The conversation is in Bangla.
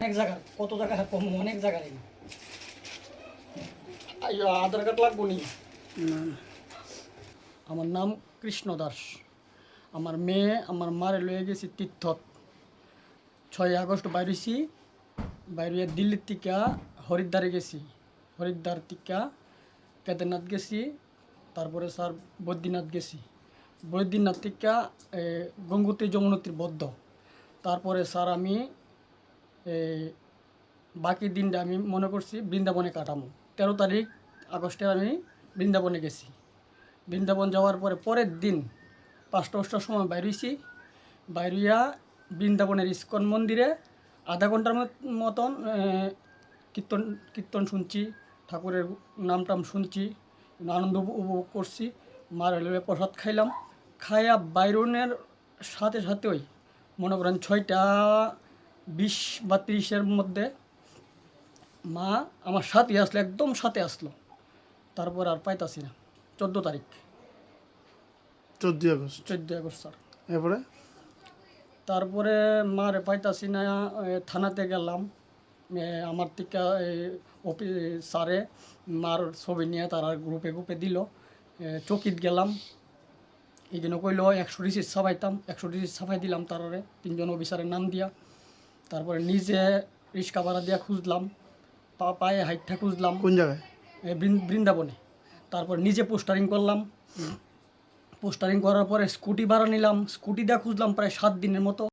অনেক জায়গায় কত জায়গায় কম অনেক আইয়ো, আধার কার্ড লাগবো নি? আমার নাম কৃষ্ণ দাস। আমার মেয়ে আমার মারে লয়ে গেছি তীর্থত। ছয় আগস্ট বাইরেছি বাইরে দিল্লির টিকা হরিদ্বারে গেছি। হরিদ্বার টিকা কেদারনাথ গেছি তারপরে স্যার বদ্রীনাথ গেছি। বদ্রীনাথ টিকা গঙ্গোত্রী যমুনোত্রী বদ্ধ। তারপরে স্যার আমি বাকি দিনটা আমি মনে করছি বৃন্দাবনে কাটামো। তেরো তারিখ আগস্টে আমি বৃন্দাবনে গেছি। বৃন্দাবন যাওয়ার পরে পরের দিন পাঁচটা পাঁচটার সময় বাইরেছি। বাইরিয়া বৃন্দাবনের ইস্কন মন্দিরে আধা ঘণ্টার মতন কীর্তন কীর্তন শুনছি, ঠাকুরের নাম টাম শুনছি আনন্দ উপভোগ করছি মার রেলওয়ে প্রসাদ খাইলাম। খাইয়া বাইরনের সাথে সাথেই মনে করেন ছয়টা বিশ বা তিরিশের মধ্যে মা আমার সাথে আসলো একদম সাথে আসলো। তারপর আর পাইতাছি না। চোদ্দ তারিখ। চোদ্দই আগস্ট। চোদ্দোই আগস্ট স্যার। এরপরে? তারপরে মারে পাইতাছি না থানাতে গেলাম। আমার থেকে অফিস স্যারে মার ছবি নিয়ে তারা গ্রুপে গ্রুপে দিল। চকিত গেলাম। এইখানে কইলো একশো রিসিট ছাপাইতাম। একশো রিসিট ছাপাই দিলাম তারারে। তিনজন অফিসারের নাম দিয়া। তারপরে নিজে রিক্সা ভাড়া দিয়ে খুঁজলাম পা পায়ে হাইটটা খুঁজলাম। কোন জায়গায়? বৃন্দাবনে। তারপর নিজে পোস্টারিং করলাম। পোস্টারিং করার পরে স্কুটি ভাড়া নিলাম। স্কুটি দিয়ে খুঁজলাম প্রায় সাত দিনের মতো।